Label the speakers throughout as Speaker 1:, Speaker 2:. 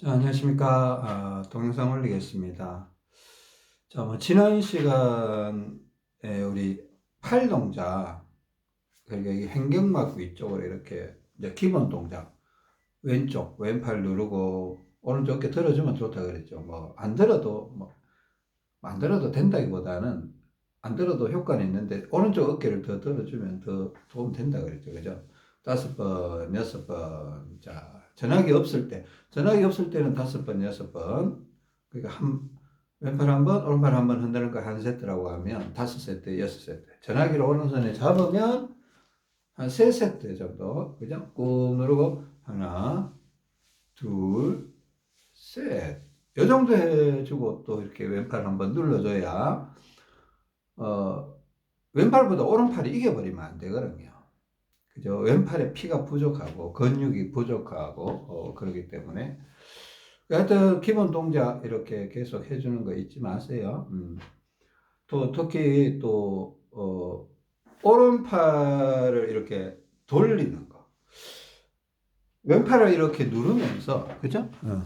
Speaker 1: 자, 안녕하십니까. 아, 동영상 올리겠습니다. 자, 뭐, 지난 시간에 우리 팔 동작, 그러니까 이 횡격막 위쪽으로 이렇게 이제 기본 동작, 왼쪽, 왼팔 누르고 오른쪽 어깨 들어주면 좋다 그랬죠. 뭐, 안 들어도, 뭐, 안 들어도 된다기보다는 안 들어도 효과는 있는데 오른쪽 어깨를 더 들어주면 더 도움 된다 그랬죠. 그죠? 다섯 번, 여섯 번. 자, 전화기 없을 때, 전화기 없을 때는 다섯 번, 여섯 번. 그러니까 한, 왼팔 한 번, 오른팔 한 번 흔드는 거 한 세트라고 하면 다섯 세트, 여섯 세트. 전화기를 오른손에 잡으면 한 세 세트 정도. 그죠? 꾹 누르고 하나, 둘, 셋. 요 정도 해주고 또 이렇게 왼팔 한 번 눌러줘야, 어, 왼팔보다 오른팔이 이겨버리면 안 되거든요. 그죠? 왼팔에 피가 부족하고 근육이 부족하고 어, 그러기 때문에 하여튼 기본 동작 이렇게 계속 해주는 거 잊지 마세요. 음. 또 특히 또 어, 오른팔을 이렇게 돌리는 거. 왼팔을 이렇게 누르면서 그죠? 어.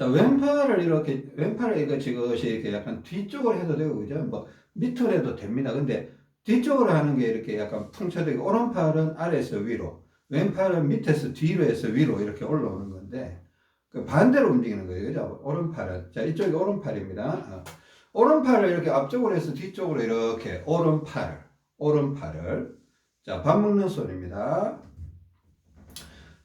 Speaker 1: 자, 왼팔을 이렇게, 왼팔을 이거 지그시 이렇게 약간 뒤쪽으로 해도 되고, 그죠? 뭐, 밑으로 해도 됩니다. 근데 뒤쪽으로 하는 게 이렇게 약간 풍쳐되고, 오른팔은 아래에서 위로, 왼팔은 밑에서 뒤로 해서 위로 이렇게 올라오는 건데, 그 반대로 움직이는 거예요. 그죠? 오른팔은. 자, 이쪽이 오른팔입니다. 어. 오른팔을 이렇게 앞쪽으로 해서 뒤쪽으로 이렇게, 오른팔, 오른팔을. 자, 밥 먹는 손입니다.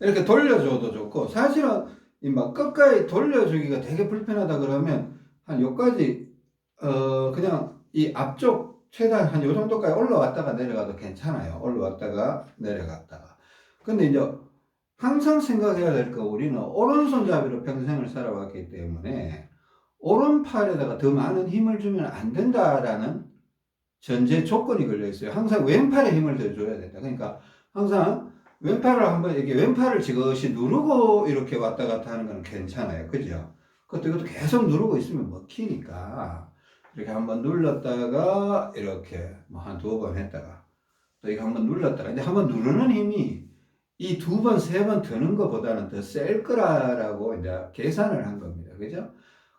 Speaker 1: 이렇게 돌려줘도 좋고, 사실은 이 막 끝까지 돌려주기가 되게 불편하다 그러면 한 여기까지 어 그냥 이 앞쪽 최대한 한 요 정도까지 올라왔다가 내려가도 괜찮아요. 올라왔다가 내려갔다가. 근데 이제 항상 생각해야 될 거 우리는 오른손잡이로 평생을 살아왔기 때문에 오른팔에다가 더 많은 힘을 주면 안 된다라는 전제 조건이 걸려 있어요. 항상 왼팔에 힘을 더 줘야 된다. 그러니까 항상 왼팔을 한번 이렇게 왼팔을 지그시 누르고 이렇게 왔다 갔다 하는 건 괜찮아요. 그죠? 그것도 이것도 계속 누르고 있으면 먹히니까 이렇게 한번 눌렀다가 이렇게 뭐 한 두 번 했다가 또 이거 한번 눌렀다가 이제 한번 누르는 힘이 이 두 번, 세 번 드는 것보다는 더 셀 거라라고 이제 계산을 한 겁니다. 그죠?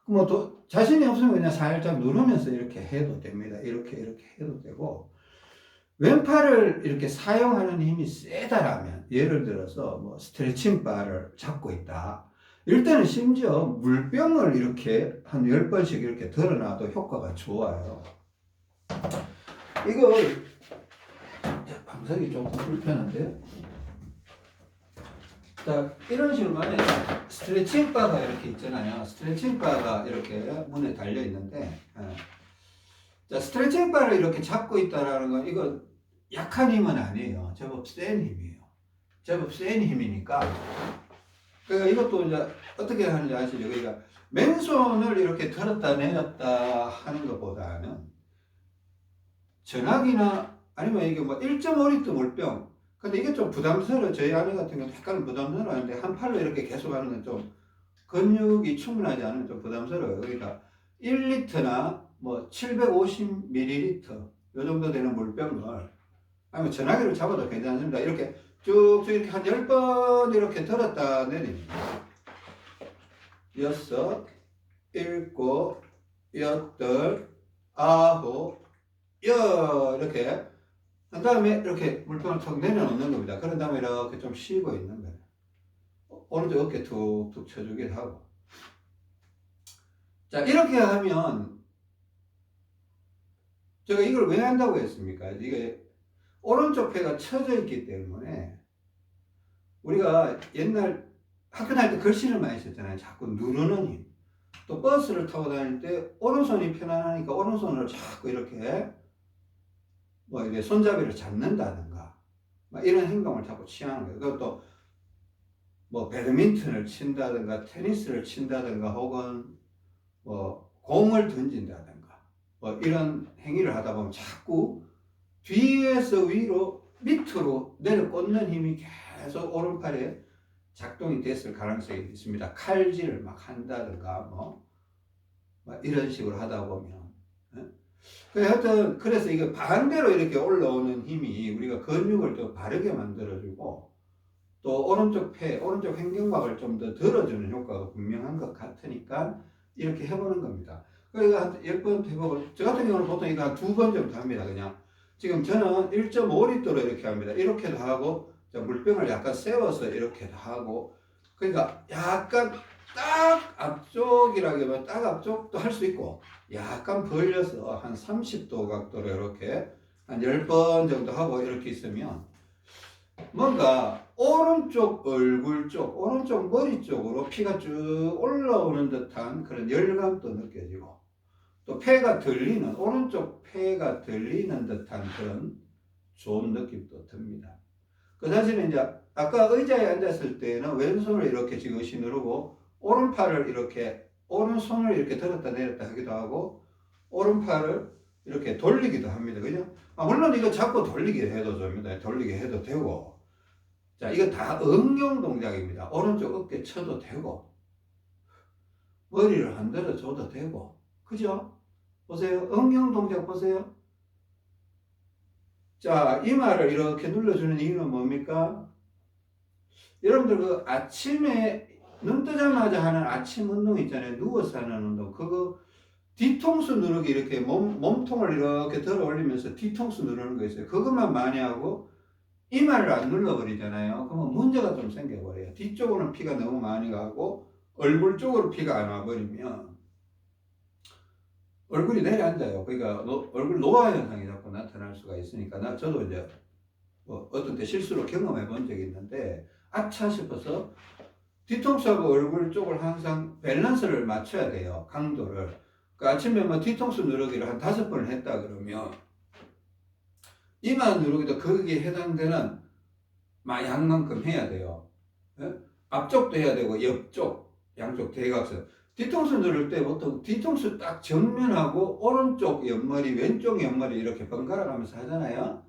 Speaker 1: 뭐 또 자신이 없으면 그냥 살짝 누르면서 이렇게 해도 됩니다. 이렇게 이렇게 해도 되고 왼팔을 이렇게 사용하는 힘이 세다라면 예를 들어서 뭐 스트레칭 바를 잡고 있다. 이럴 때는 심지어 물병을 이렇게 한 10번씩 이렇게 들어놔도 효과가 좋아요. 이걸 방석이 조금 불편한데 자 이런 식으로 만약에 스트레칭 바가 이렇게 있잖아요. 스트레칭 바가 이렇게 문에 달려 있는데 예. 자, 스트레칭 바를 이렇게 잡고 있다라는 건 이거 약한 힘은 아니에요. 제법 센 힘이에요. 제법 센 힘이니까. 그러니까 이것도 이제 어떻게 하는지 아시죠? 그러니까 맨손을 이렇게 들었다 내렸다 하는 것보다는 전화기나 아니면 이게 뭐 1.5리터 물병. 근데 이게 좀 부담스러워. 저희 아내 같은 경우 약간 부담스러워하는데 한 팔로 이렇게 계속 하는 건 좀 근육이 충분하지 않으면 좀 부담스러워요. 그러니까 1리터나 뭐 750ml 요 정도 되는 물병을 아니면 전화기를 잡아도 괜찮습니다. 이렇게 쭉쭉 이렇게 한 10번 이렇게 들었다 내립니다. 여섯, 일곱, 여덟, 아홉, 열 이렇게 한 다음에 이렇게 물병을 턱 내려놓는 겁니다. 그런 다음에 이렇게 좀 쉬고 있는 거예요. 오른쪽 어깨 툭툭 쳐주기도 하고 자 이렇게 하면 제가 이걸 왜 한다고 했습니까? 이게 오른쪽 폐가 쳐져 있기 때문에 우리가 옛날 학교 다닐 때 글씨를 많이 썼잖아요. 자꾸 누르는 힘. 또 버스를 타고 다닐 때 오른손이 편안하니까 오른손으로 자꾸 이렇게 뭐 이게 손잡이를 잡는다든가 막 이런 행동을 자꾸 취하는 거예요. 그것도 뭐 배드민턴을 친다든가 테니스를 친다든가 혹은 뭐 공을 던진다든가 뭐 이런 행위를 하다 보면 자꾸 뒤에서 위로 밑으로 내려 꽂는 힘이 계속 오른팔에 작동이 됐을 가능성이 있습니다. 칼질을 막 한다든가 뭐막 이런 식으로 하다 보면. 예? 그 하여튼, 그래서 이게 반대로 이렇게 올라오는 힘이 우리가 근육을 더 바르게 만들어주고, 또 오른쪽 폐, 오른쪽 횡격막을 좀 더 들어주는 효과가 분명한 것 같으니까 이렇게 해보는 겁니다. 그러니까 한 10번 해보고, 저 같은 경우는 보통 이거 한두번 정도 합니다, 그냥. 지금 저는 1.5리터로 이렇게 합니다. 이렇게도 하고, 자, 물병을 약간 세워서 이렇게도 하고, 그러니까 약간 딱 앞쪽이라기보다 딱 앞쪽도 할 수 있고, 약간 벌려서 한 30도 각도로 이렇게 한 10번 정도 하고 이렇게 있으면 뭔가 오른쪽 얼굴 쪽, 오른쪽 머리 쪽으로 피가 쭉 올라오는 듯한 그런 열감도 느껴지고 또 폐가 들리는, 오른쪽 폐가 들리는 듯한 그런 좋은 느낌도 듭니다. 그 대신에 이제 아까 의자에 앉았을 때는 왼손을 이렇게 지그시 누르고 오른팔을 이렇게 오른손을 이렇게 들었다 내렸다 하기도 하고 오른팔을 이렇게 돌리기도 합니다. 그죠? 아, 물론 이거 자꾸 돌리게 해도 됩니다. 돌리게 해도 되고 자 이거 다 응용 동작입니다. 오른쪽 어깨 쳐도 되고 머리를 흔들어 줘도 되고 그죠? 보세요. 응용 동작 보세요. 자, 이마를 이렇게 눌러주는 이유는 뭡니까? 여러분들 그 아침에 눈 뜨자마자 하는 아침 운동 있잖아요. 누워서 하는 운동. 그거 뒤통수 누르기 이렇게 몸, 몸통을 이렇게 들어 올리면서 뒤통수 누르는 거 있어요. 그것만 많이 하고 이마를 안 눌러버리잖아요. 그러면 문제가 좀 생겨버려요. 뒤쪽으로는 피가 너무 많이 가고 얼굴 쪽으로 피가 안 와버리면 얼굴이 내려앉아요. 그러니까 노- 얼굴 노화 현상이 자꾸 나타날 수가 있으니까 나 저도 이제 뭐 어떤 때 실수로 경험해 본 적이 있는데 아차 싶어서 뒤통수하고 얼굴 쪽을 항상 밸런스를 맞춰야 돼요. 강도를. 그 아침에 뭐 뒤통수 누르기를 한 다섯 번을 했다 그러면 이마 누르기도 거기에 해당되는 마 양만큼 해야 돼요. 예? 앞쪽도 해야 되고 옆쪽, 양쪽 대각선. 뒤통수 누를 때 보통 뒤통수 딱 정면하고 오른쪽 옆머리, 왼쪽 옆머리 이렇게 번갈아 가면서 하잖아요.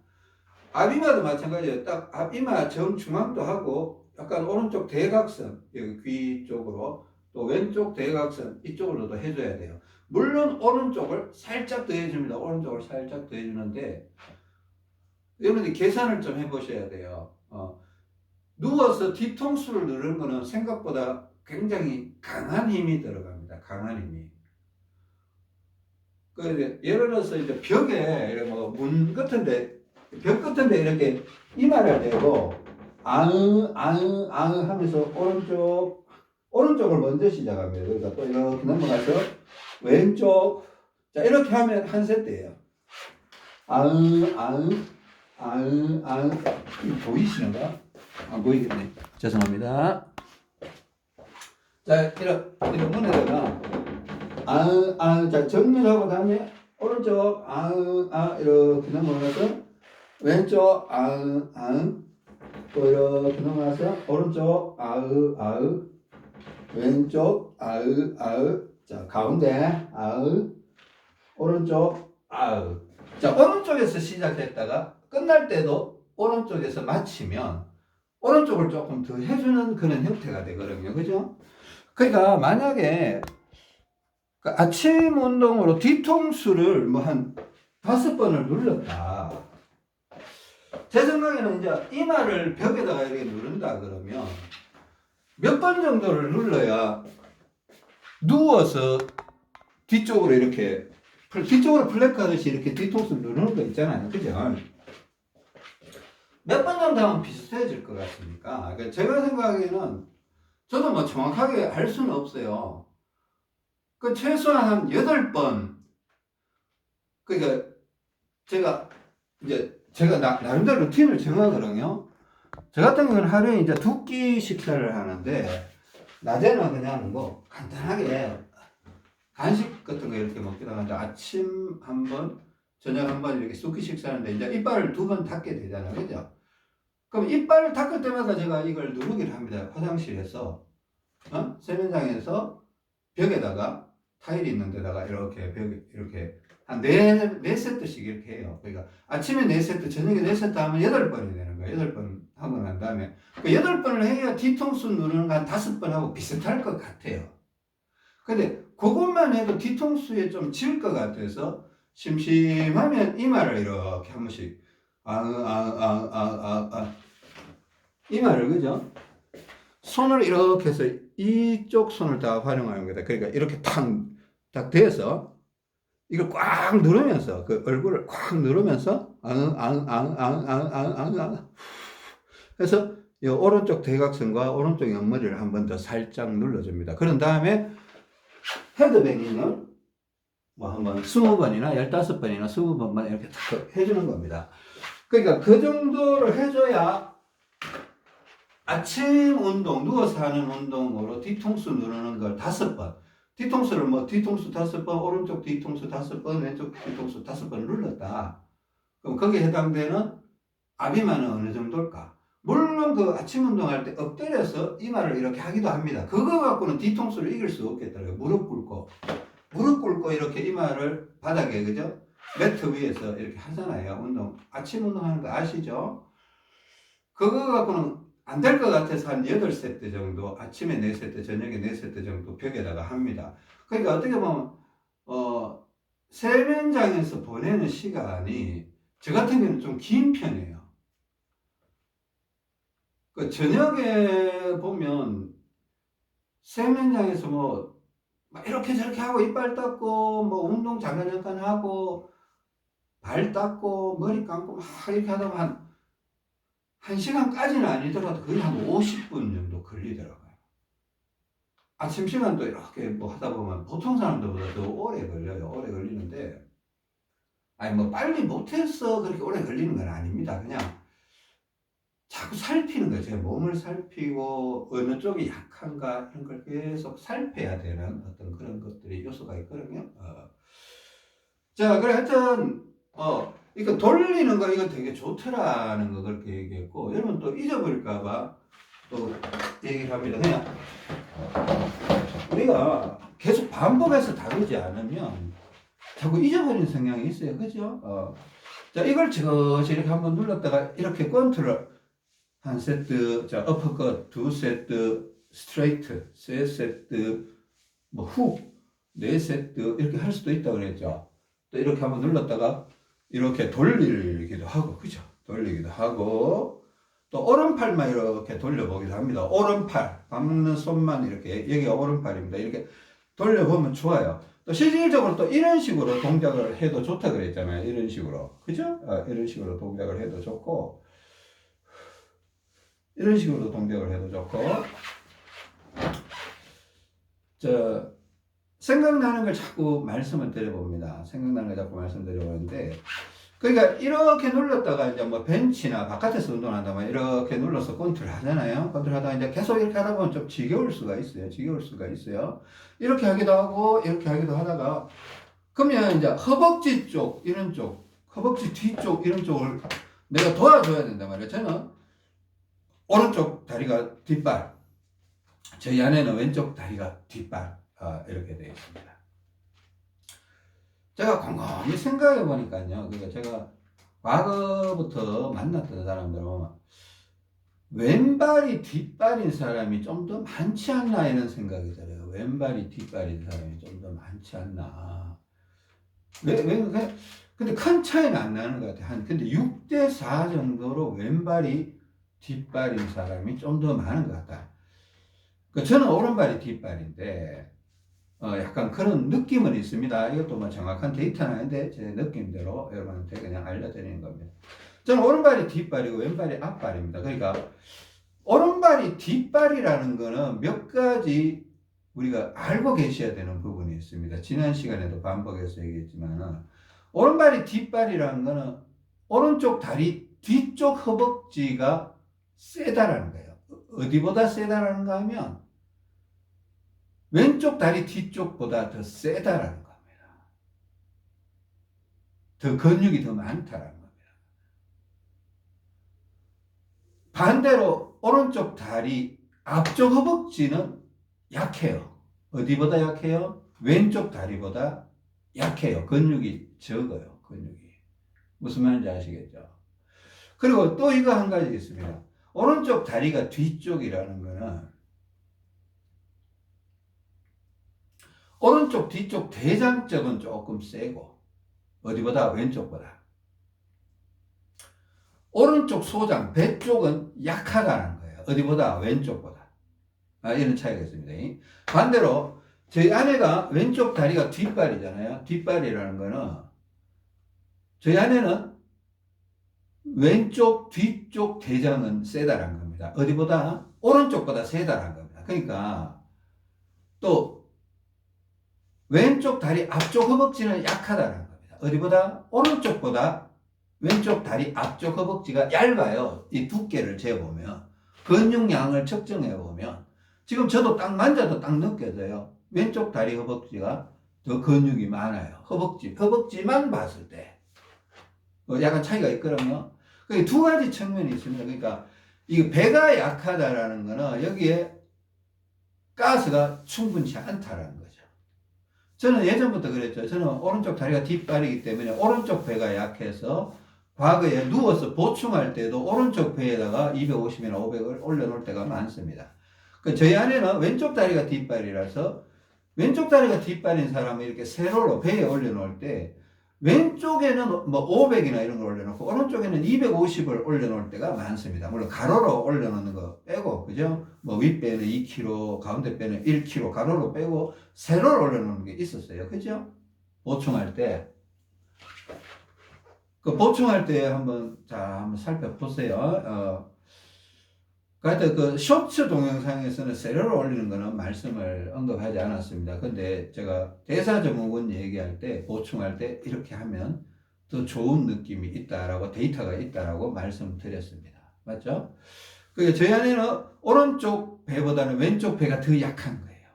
Speaker 1: 앞이마도 마찬가지예요. 딱 앞이마 정중앙도 하고 약간 오른쪽 대각선, 여기 귀 쪽으로 또 왼쪽 대각선 이쪽으로도 해줘야 돼요. 물론 오른쪽을 살짝 더 해줍니다. 오른쪽을 살짝 더 해주는데 여러분들 계산을 좀 해보셔야 돼요. 어, 누워서 뒤통수를 누르는 거는 생각보다 굉장히 강한 힘이 들어갑니다. 강한 힘이. 그 예를 들어서 이제 벽에 이렇게 뭐문 같은데 벽 같은데 이렇게 이마를 대고 아으 아으 아으 하면서 오른쪽 오른쪽을 먼저 시작합니다. 그러니까 또 이렇게 넘어가서 왼쪽 자 이렇게 하면 한 세트예요. 아으 아으 보이시는가? 안 보이겠네. 죄송합니다. 자 이런 이런 문에다가 아으 아으 자 정면하고 다음에 오른쪽 아으 아 이렇게 넘어가서 왼쪽 아으 아으 또 이렇게 넘어가서 오른쪽 아으 아으 왼쪽 아으 아으 자 가운데 아으 오른쪽 아으 자 오른쪽에서 시작했다가 끝날 때도 오른쪽에서 마치면 오른쪽을 조금 더 해주는 그런 형태가 되거든요. 그죠 그러니까 만약에 그 아침 운동으로 뒤통수를 뭐 한 다섯 번을 눌렀다 제 생각에는 이제 이마를 벽에다가 이렇게 누른다 그러면 몇 번 정도를 눌러야 누워서 뒤쪽으로 이렇게 플- 뒤쪽으로 플랭크 하듯이 이렇게 뒤통수 누르는 거 있잖아요. 그죠? 몇 번 정도 하면 비슷해질 것 같습니까? 그러니까 제가 생각하기에는 저도 뭐 정확하게 알 수는 없어요. 그 최소한 한 8번 그러니까 제가 이제 제가 나, 나름대로 루틴을 정하거든요. 저 같은 경우는 하루에 이제 두 끼 식사를 하는데 낮에는 그냥 뭐 간단하게 간식 같은 거 이렇게 먹기도 하는데 아침 한 번, 저녁 한 번 이렇게 쑥끼 식사하는데 이제 이빨을 두 번 닦게 되잖아요. 그죠? 그럼 이빨을 닦을 때마다 제가 이걸 누르기를 합니다. 화장실에서, 어? 세면장에서 벽에다가 타일이 있는 데다가 이렇게 벽에 이렇게 한 네, 네 세트씩 이렇게 해요. 그러니까 아침에 네 세트, 저녁에 네 세트 하면 여덟 번이 되는 거예요. 여덟 번 하고 난 다음에 그 여덟 번을 해야 뒤통수 누르는 거한 다섯 번 하고 비슷할 것 같아요. 근데 그것만 해도 뒤통수에 좀 질 것 같아서 심심하면 이마를 이렇게 한 번씩 아아아아아아 이마를 그죠? 손을 이렇게 해서 이쪽 손을 다 활용하는 거다. 그러니까 이렇게 탁딱 대서 이걸 꽉 누르면서 그 얼굴을 꽉 누르면서 앙앙앙앙앙앙앙 해서 이 오른쪽 대각선과 오른쪽 옆머리를 한 번 더 살짝 눌러줍니다. 그런 다음에 헤드뱅잉을 뭐 한 번 20번이나 15번이나 20번만 이렇게 탁 해주는 겁니다. 그러니까 그 정도를 해줘야 아침 운동, 누워서 하는 운동으로 뒤통수 누르는 걸 다섯 번. 뒤통수를 뭐 뒤통수 다섯 번, 오른쪽 뒤통수 다섯 번, 왼쪽 뒤통수 다섯 번 눌렀다. 그럼 거기에 해당되는 아비만은 어느 정도일까? 물론 그 아침 운동할 때 엎드려서 이마를 이렇게 하기도 합니다. 그거 갖고는 뒤통수를 이길 수 없겠더라고요. 무릎 꿇고. 무릎 꿇고 이렇게 이마를 바닥에, 그죠? 매트 위에서 이렇게 하잖아요. 운동. 아침 운동하는 거 아시죠? 그거 갖고는 안 될 것 같아서 한 8세트 정도, 아침에 4세트, 저녁에 4세트 정도 벽에다가 합니다. 그러니까 어떻게 보면, 어, 세면장에서 보내는 시간이 저 같은 경우는 좀 긴 편이에요. 그 저녁에 보면 세면장에서 뭐, 막 이렇게 저렇게 하고 이빨 닦고, 뭐 운동 잠깐 잠깐 하고, 발 닦고, 머리 감고 막 이렇게 하다 보면 한, 한 시간까지는 아니더라도 거의 한 50분 정도 걸리더라고요. 아침 시간도 이렇게 뭐 하다 보면 보통 사람들보다 더 오래 걸려요. 오래 걸리는데, 아니 뭐 빨리 못해서 그렇게 오래 걸리는 건 아닙니다. 그냥 자꾸 살피는 거예요. 제 몸을 살피고 어느 쪽이 약한가 이런 걸 계속 살펴야 되는 어떤 그런 것들이 요소가 있거든요. 어. 자, 그래 하여튼 어 이거 돌리는 거 이거 되게 좋더라는 거 그렇게 얘기했고 여러분 또 잊어버릴까봐 또 얘기를 합니다. 그냥 우리가 계속 반복해서 다루지 않으면 자꾸 잊어버리는 성향이 있어요. 그죠? 어. 자, 이걸 지그시 이렇게 한번 눌렀다가 이렇게 컨트롤 한 세트, 자, 어퍼컷 두 세트, 스트레이트 세 세트, 뭐 훅, 네 세트 이렇게 할 수도 있다고 그랬죠. 또 이렇게 한번 눌렀다가 이렇게 돌리기도 하고, 그죠? 돌리기도 하고, 또 오른팔만 이렇게 돌려보기도 합니다. 오른팔, 감는 손만 이렇게, 여기가 오른팔입니다. 이렇게 돌려보면 좋아요. 또 실질적으로 또 이런 식으로 동작을 해도 좋다 그랬잖아요. 이런 식으로. 그죠? 어, 이런 식으로 동작을 해도 좋고, 이런 식으로 동작을 해도 좋고, 저, 생각나는 걸 자꾸 말씀을 드려봅니다. 생각나는 걸 자꾸 말씀드려보는데, 그러니까 이렇게 눌렀다가 이제 뭐 벤치나 바깥에서 운동한다면 이렇게 눌러서 컨트롤 하잖아요. 컨트롤 하다가 이제 계속 이렇게 하다 보면 좀 지겨울 수가 있어요. 지겨울 수가 있어요. 이렇게 하기도 하고, 이렇게 하기도 하다가, 그러면 이제 허벅지 쪽, 이런 쪽, 허벅지 뒤쪽, 이런 쪽을 내가 도와줘야 된단 말이에요. 저는 오른쪽 다리가 뒷발, 저희 아내는 왼쪽 다리가 뒷발, 어, 이렇게 되어 있습니다. 제가 곰곰이 생각해 보니까요. 그러니까 제가 과거부터 만났던 사람들은 왼발이 뒷발인 사람이 좀 더 많지 않나 이런 생각이 들어요. 왼발이 뒷발인 사람이 좀 더 많지 않나. 왜, 왜, 그냥, 근데 큰 차이는 안 나는 것 같아요. 한, 근데 6대 4 정도로 왼발이 뒷발인 사람이 좀 더 많은 것 같다. 그 저는 오른발이 뒷발인데, 어, 약간 그런 느낌은 있습니다. 이것도 뭐 정확한 데이터는 아닌데, 제 느낌대로 여러분한테 그냥 알려드리는 겁니다. 저는 오른발이 뒷발이고 왼발이 앞발입니다. 그러니까, 오른발이 뒷발이라는 거는 몇 가지 우리가 알고 계셔야 되는 부분이 있습니다. 지난 시간에도 반복해서 얘기했지만, 오른발이 뒷발이라는 거는 오른쪽 다리 뒤쪽 허벅지가 세다라는 거예요. 어디보다 세다라는가 하면, 왼쪽 다리 뒤쪽보다 더 세다라는 겁니다. 더 근육이 더 많다라는 겁니다. 반대로 오른쪽 다리 앞쪽 허벅지는 약해요. 어디보다 약해요? 왼쪽 다리보다 약해요. 근육이 적어요. 근육이. 무슨 말인지 아시겠죠? 그리고 또 이거 한 가지 있습니다. 오른쪽 다리가 뒤쪽이라는 거는 오른쪽 뒤쪽 대장 쪽은 조금 세고 어디보다 왼쪽보다 오른쪽 소장 배 쪽은 약하다는 거예요. 어디보다 왼쪽보다 아, 이런 차이가 있습니다. 반대로 저희 아내가 왼쪽 다리가 뒷발이잖아요. 뒷발이라는 거는 저희 아내는 왼쪽 뒤쪽 대장은 세다라는 겁니다. 어디보다 오른쪽보다 세다라는 겁니다. 그러니까 또 왼쪽 다리 앞쪽 허벅지는 약하다는 겁니다. 어디보다 오른쪽보다 왼쪽 다리 앞쪽 허벅지가 얇아요. 이 두께를 재보면 근육량을 측정해 보면 지금 저도 딱 만져도 딱 느껴져요. 왼쪽 다리 허벅지가 더 근육이 많아요. 허벅지 허벅지만 봤을 때 어, 약간 차이가 있거든요. 그두 가지 측면이 있습니다. 그러니까 이 배가 약하다라는 거는 여기에 가스가 충분치 않다라는 거죠. 저는 예전부터 그랬죠. 저는 오른쪽 다리가 뒷발이기 때문에 오른쪽 배가 약해서 과거에 누워서 보충할 때도 오른쪽 배에다가 250이나 500을 올려놓을 때가 많습니다. 그 저희 아내는 왼쪽 다리가 뒷발이라서 왼쪽 다리가 뒷발인 사람은 이렇게 세로로 배에 올려놓을 때 왼쪽에는 뭐 500이나 이런 걸 올려놓고 오른쪽에는 250을 올려놓을 때가 많습니다. 물론 가로로 올려놓는 거 빼고 그죠? 뭐 윗배는 2kg, 가운데 배는 1kg 가로로 빼고 세로로 올려놓는 게 있었어요. 그죠? 보충할 때. 그 보충할 때 한번 자 한번 살펴보세요. 어, 하여튼 그 쇼츠 동영상에서는 세로로 올리는 거는 말씀을 언급하지 않았습니다. 근데 제가 대사 증후군 얘기할 때 보충할 때 이렇게 하면 더 좋은 느낌이 있다라고 데이터가 있다라고 말씀드렸습니다. 맞죠? 그게 저희 안에는 오른쪽 배보다는 왼쪽 배가 더 약한 거예요.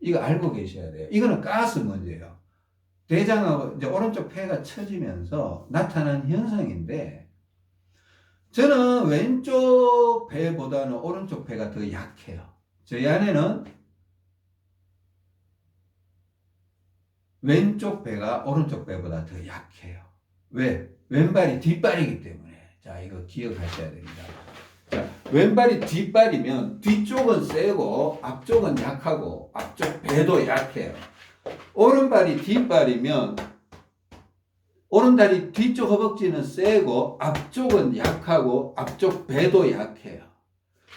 Speaker 1: 이거 알고 계셔야 돼요. 이거는 가스 문제예요. 대장하고 이제 오른쪽 폐가 처지면서 나타난 현상인데 저는 왼쪽 배보다는 오른쪽 배가 더 약해요. 저희 아내는 왼쪽 배가 오른쪽 배보다 더 약해요. 왜? 왼발이 뒷발이기 때문에. 자, 이거 기억하셔야 됩니다. 자, 왼발이 뒷발이면 뒤쪽은 세고 앞쪽은 약하고 앞쪽 배도 약해요. 오른발이 뒷발이면 오른다리 뒤쪽 허벅지는 세고 앞쪽은 약하고 앞쪽 배도 약해요.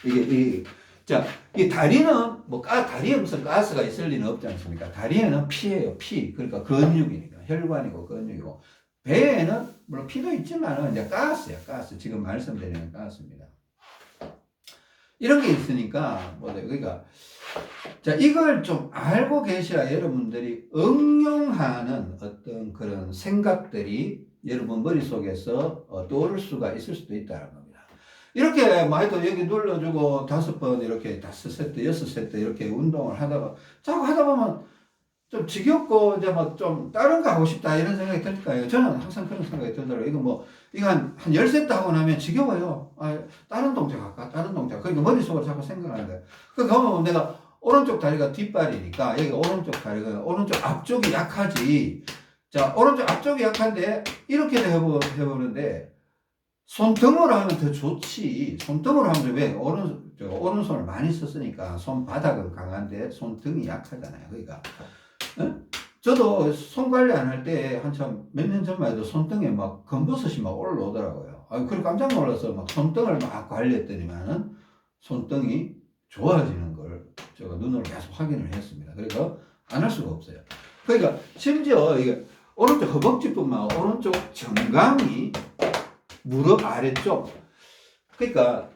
Speaker 1: 이게 이 자, 이 다리는 뭐 가, 다리에 무슨 가스가 있을 리는 없지 않습니까? 다리에는 피예요, 피. 그러니까 근육이니까 혈관이고 근육이고 배에는 물론 피도 있지만은 이제 가스야, 가스. 지금 말씀드리는 가스입니다. 이런 게 있으니까 뭐 그러니까 자, 이걸 좀 알고 계셔야 여러분들이 응용하는 어떤 그런 생각들이 여러분 머릿속에서 어, 떠오를 수가 있을 수도 있다는 겁니다. 이렇게 뭐 하여튼 여기 눌러주고 다섯 번 이렇게 다섯 세트, 여섯 세트 이렇게 운동을 하다가 자꾸 하다 보면 좀 지겹고 이제 뭐 좀 다른 거 하고 싶다 이런 생각이 들까요? 저는 항상 그런 생각이 들더라고요. 이거 뭐 이거 한, 한 10세트 하고 나면 지겨워요. 아, 다른 동작 할까? 다른 동작. 그러니까 머릿속으로 자꾸 생각하는 거예요. 그, 그러면 내가 오른쪽 다리가 뒷발이니까 여기 오른쪽 다리가 오른쪽 앞쪽이 약하지. 자 오른쪽 앞쪽이 약한데 이렇게도 해보, 해보는데 손등으로 하면 더 좋지. 손등으로 하면 왜 오른 저 오른손을 많이 썼으니까 손바닥은 강한데 손등이 약하잖아요. 그러니까 어? 저도 손 관리 안 할 때 한참 몇 년 전만 해도 손등에 막 검버섯이 막 올라오더라고요. 아, 그래 깜짝 놀라서 막 손등을 막 관리했더니만은 손등이 좋아지는 걸 제가 눈으로 계속 확인을 했습니다. 그래서 안할 수가 없어요. 그러니까 심지어 이게 오른쪽 허벅지뿐만 오른쪽 정강이 무릎 아래쪽 그러니까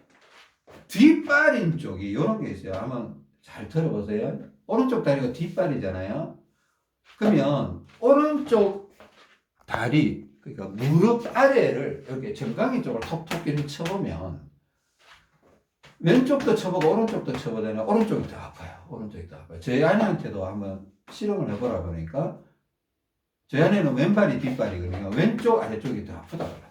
Speaker 1: 뒷발인 쪽이 이런 게 있어요. 한번 잘 들어보세요. 오른쪽 다리가 뒷발이잖아요. 그러면 오른쪽 다리 그러니까 무릎 아래를 이렇게 정강이 쪽을 톡톡 이렇게 쳐보면 왼쪽도 쳐보고 오른쪽도 쳐보면 오른쪽이 더 아파요. 오른쪽이 더 아파요. 저희 아내한테도 한번 실험을 해보라 보니까 저희 아내는 왼발이 뒷발이거든요. 왼쪽 아래쪽이 더 아프다 그러더라고.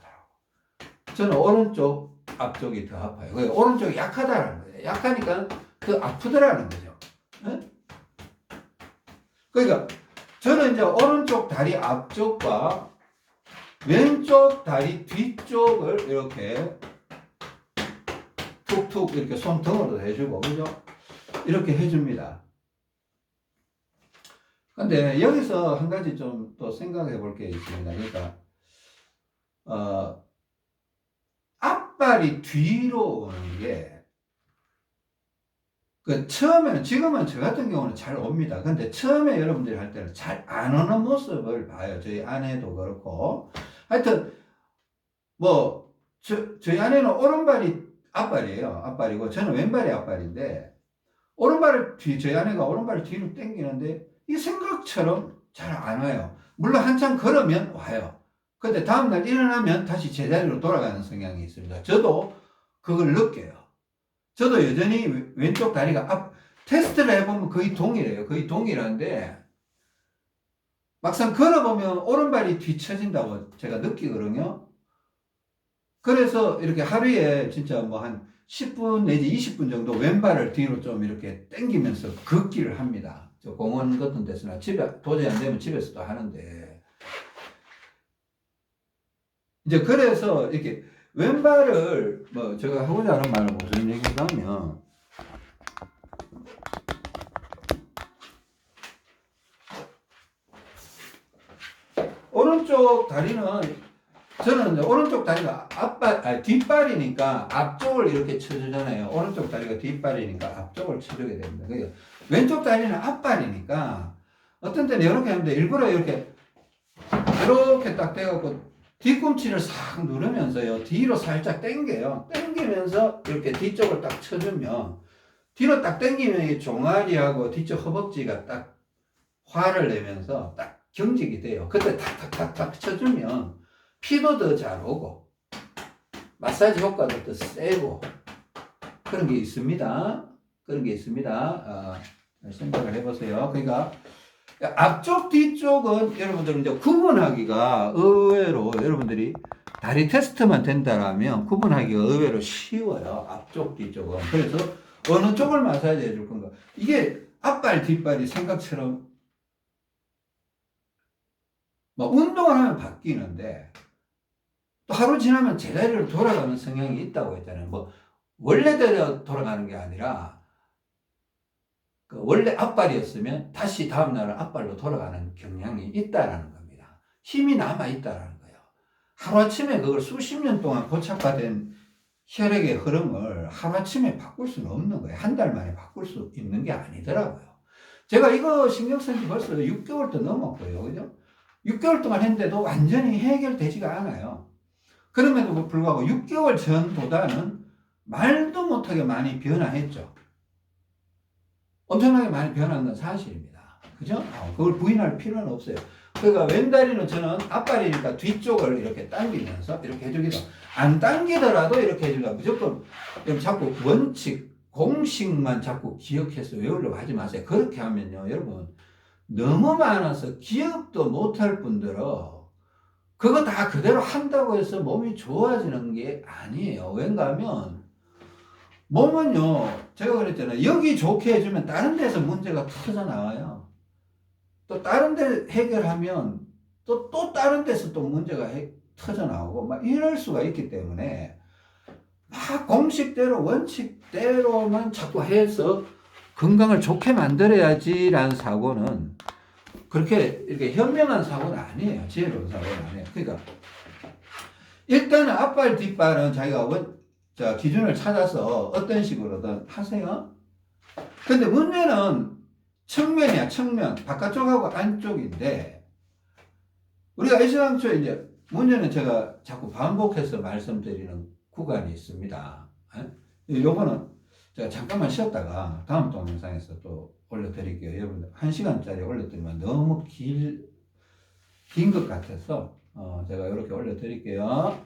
Speaker 1: 저는 오른쪽 앞쪽이 더 아파요. 그 오른쪽이 약하다는 거예요. 약하니까 더 아프더라는 거죠. 네? 그러니까 저는 이제 오른쪽 다리 앞쪽과 왼쪽 다리 뒤쪽을 이렇게 툭툭 이렇게 손등으로 해주고 그죠? 이렇게 해줍니다. 근데 여기서 한 가지 좀 또 생각해 볼 게 있습니다. 그러니까, 어, 앞발이 뒤로 오는 게, 그 처음에는, 지금은 저 같은 경우는 잘 옵니다. 근데 처음에 여러분들이 할 때는 잘 안 오는 모습을 봐요. 저희 아내도 그렇고. 하여튼, 뭐, 저, 저희 아내는 오른발이 앞발이에요. 앞발이고, 저는 왼발이 앞발인데, 오른발을 뒤, 저희 아내가 오른발을 뒤로 당기는데, 이 생각처럼 잘 안 와요. 물론 한참 걸으면 와요. 근데 다음날 일어나면 다시 제자리로 돌아가는 성향이 있습니다. 저도 그걸 느껴요. 저도 여전히 왼- 왼쪽 다리가 앞, 테스트를 해보면 거의 동일해요. 거의 동일한데, 막상 걸어보면 오른발이 뒤처진다고 제가 느끼거든요. 그래서 이렇게 하루에 진짜 뭐 한 10분 내지 20분 정도 왼발을 뒤로 좀 이렇게 당기면서 걷기를 합니다. 저 공원 같은 데서나 집에 도저히 안 되면 집에서도 하는데 이제 그래서 이렇게 왼발을 뭐 제가 하고자 하는 말은 무슨 얘기가 하면 오른쪽 다리는 저는 오른쪽 다리가 앞발, 아니, 뒷발이니까 앞쪽을 이렇게 쳐주잖아요. 오른쪽 다리가 뒷발이니까 앞쪽을 쳐주게 됩니다. 그러니까 왼쪽 다리는 앞발이니까 어떤 때는 이렇게 하는데 일부러 이렇게 이렇게 딱 대갖고 뒤꿈치를 싹 누르면서요. 뒤로 살짝 당겨요. 당기면서 이렇게 뒤쪽을 딱 쳐주면 뒤로 딱 당기면 이 종아리하고 뒤쪽 허벅지가 딱 화를 내면서 딱 경직이 돼요. 그때 탁탁탁탁 쳐주면 피도 더 잘 오고 마사지 효과도 더 세고 그런 게 있습니다. 그런 게 있습니다. 아, 잘 생각을 해보세요. 그러니까 앞쪽 뒤쪽은 여러분들 이제 구분하기가 의외로 여러분들이 다리 테스트만 된다라면 구분하기가 의외로 쉬워요. 앞쪽 뒤쪽은 그래서 어느 쪽을 마사지 해줄 건가 이게 앞발 뒷발이 생각처럼 뭐 운동을 하면 바뀌는데 또 하루 지나면 제자리로 돌아가는 성향이 있다고 했잖아요. 뭐 원래대로 돌아가는 게 아니라 그 원래 앞발이었으면 다시 다음 날은 앞발로 돌아가는 경향이 있다라는 겁니다. 힘이 남아 있다라는 거예요. 하루아침에 그걸 수십 년 동안 고착화된 혈액의 흐름을 하루아침에 바꿀 수는 없는 거예요. 한 달 만에 바꿀 수 있는 게 아니더라고요. 제가 이거 신경 쓴 지 벌써 6개월 도 넘었고요. 그죠? 6개월 동안 했는데도 완전히 해결되지가 않아요. 그럼에도 불구하고 6개월 전보다는 말도 못하게 많이 변화했죠. 엄청나게 많이 변한 건 사실입니다. 그죠? 어, 그걸 부인할 필요는 없어요. 그러니까 왼다리는 저는 앞발이니까 뒤쪽을 이렇게 당기면서 이렇게 해주기도 안 당기더라도 이렇게 해주기도 무조건 자꾸 원칙, 공식만 자꾸 기억해서 외우려고 하지 마세요. 그렇게 하면요, 여러분 너무 많아서 기억도 못할 뿐더러 그거 다 그대로 한다고 해서 몸이 좋아지는 게 아니에요. 왠가 하면 몸은요, 제가 그랬잖아요. 여기 좋게 해주면 다른 데서 문제가 터져 나와요. 또 다른 데 해결하면 또, 또 다른 데서 또 문제가 해- 터져 나오고 막 이럴 수가 있기 때문에 막 공식대로 원칙대로만 자꾸 해서 건강을 좋게 만들어야지라는 사고는 그렇게 이렇게 현명한 사고는 아니에요. 지혜로운 사고는 아니에요. 그러니까 일단은 앞발 뒷발은 자기가 원, 자, 기준을 찾아서 어떤 식으로든 하세요. 근데 문제는 측면이야, 측면. 바깥쪽하고 안쪽인데, 우리가 애시당초에 이제, 문제는 제가 자꾸 반복해서 말씀드리는 구간이 있습니다. 예? 요거는 제가 잠깐만 쉬었다가 다음 동영상에서 또 올려드릴게요. 여러분들, 한 시간짜리 올려드리면 너무 길, 긴 것 같아서, 어, 제가 이렇게 올려드릴게요.